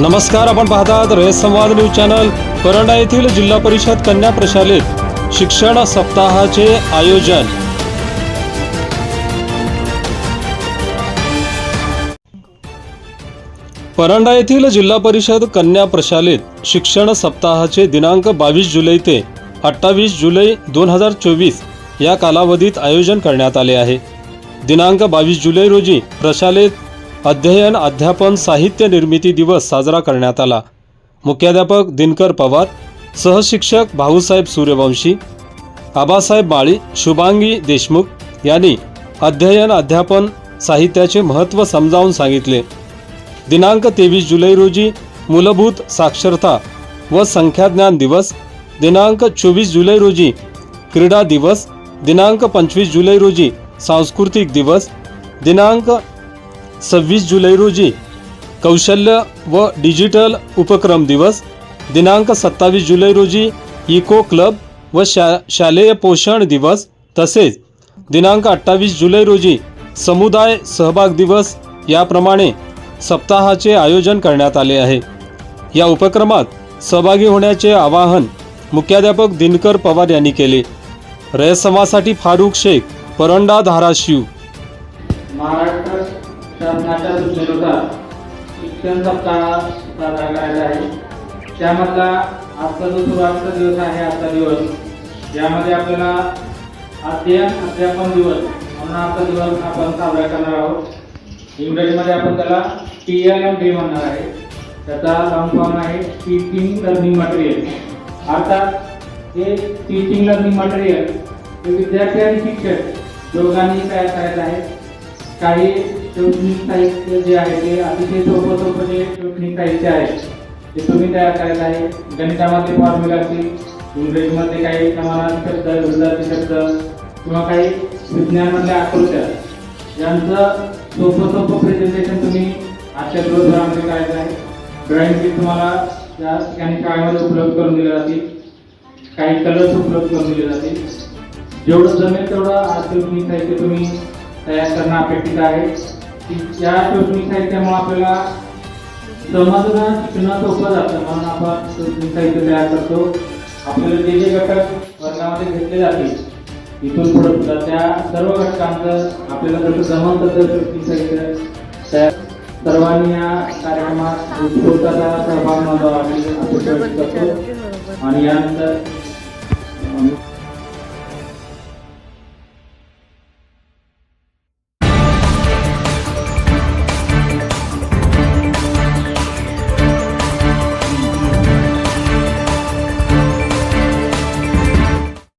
नमस्कार आपण पाहतात रयत संवाद न्यूज चॅनल. परंडा येथील जिल्हा परिषद कन्या प्रशालेत शिक्षण सप्ताहाचे आयोजन. परंडा येथील जिल्हा परिषद कन्या प्रशालेत शिक्षण सप्ताहाचे दिनांक बावीस जुलै ते अठ्ठावीस जुलै दोन हजार चोवीस या कालावधीत आयोजन करण्यात आले आहे. दिनांक बावीस जुलै रोजी प्रशालेत अध्ययन अध्यापन साहित्य निर्मिती दिवस साजरा करण्यात आला. मुख्याध्यापक दिनकर पवार सहशिक्षक भाऊसाहेब सूर्यवंशी आबासाहेब माळी शुभांगी देशमुख यांनी अध्ययन अध्यापन साहित्याचे महत्त्व समजावून सांगितले. दिनांक तेवीस जुलै रोजी मूलभूत साक्षरता व संख्याज्ञान दिवस दिनांक चोवीस जुलै रोजी क्रीडा दिवस दिनांक पंचवीस जुलै रोजी सांस्कृतिक दिवस दिनांक सव्वीस जुलै रोजी कौशल्य व डिजिटल उपक्रम दिवस दिनांक सत्तावीस जुलै रोजी इको क्लब व शा शालेय पोषण दिवस तसेच दिनांक अठ्ठावीस जुलै रोजी समुदाय सहभाग दिवस याप्रमाणे सप्ताहाचे आयोजन करण्यात आले आहे. या उपक्रमात सहभागी होण्याचे आवाहन मुख्याध्यापक दिनकर पवार यांनी केले. रयसमासाठी फारुख शेख परंडा धाराशिव. महाराष्ट्र शासनाच्या सूचनेनुसार शिक्षण सप्ताह साजरा करायचा आहे. त्यामधला आजचा जो सुरुवातीचा दिवस आहे आजचा दिवस यामध्ये आपल्याला अध्ययन अध्यापन दिवस म्हणून आजचा दिवस आपण साजरा करणार आहोत. इंग्रजीमध्ये आपण त्याला टी एल एम डे म्हणणार आहे. त्याचा लॉंग फॉर्म आहे टीचिंग लर्निंग मटेरियल अर्थात हे टीचिंग लर्निंग मटेरियल हे विद्यार्थी आणि शिक्षक दोघांनी तयार करायचं आहे. काही शैक्षणिक साहित्य जे आहे ते अतिशय सोपं सोपं जे शैक्षणिक साहित्य आहे ते तुम्ही तयार करायचं आहे गणितामध्ये फॉर्म्युला असतील इंग्रजीमध्ये काही समानार्थी शब्द गुजराती शब्द किंवा काही विज्ञानमधल्या आकृत्या यांचं सोपं सोपं प्रेझेंटेशन तुम्ही आजच्या दिवसभरामध्ये करायचं आहे. ड्रॉइंग शीट तुम्हाला त्या ठिकाणी शाळेमध्ये उपलब्ध करून दिले जातील. काही कलर्स उपलब्ध करून दिले जातील. जेवढं जमेल तेवढं आज तुम्ही साहित्य तुम्ही तयार करणं अपेक्षित आहे. या शैक्षणिक साहित्यामुळे आपल्याला समजणं शिकणं सोपं जातं. म्हणून आपण शैक्षणिक साहित्य तयार करतो. आपल्याला जे जे घटक वर्गामध्ये घेतले जातील इथून पुढे सुद्धा त्या सर्व घटकांचं आपल्याला जसं जमल तसं शैक्षणिक साहित्य तयार सर्वांनी या कार्यक्रमात उत्स्फूर्ताचा सहभाग नोंदवा आणि यानंतर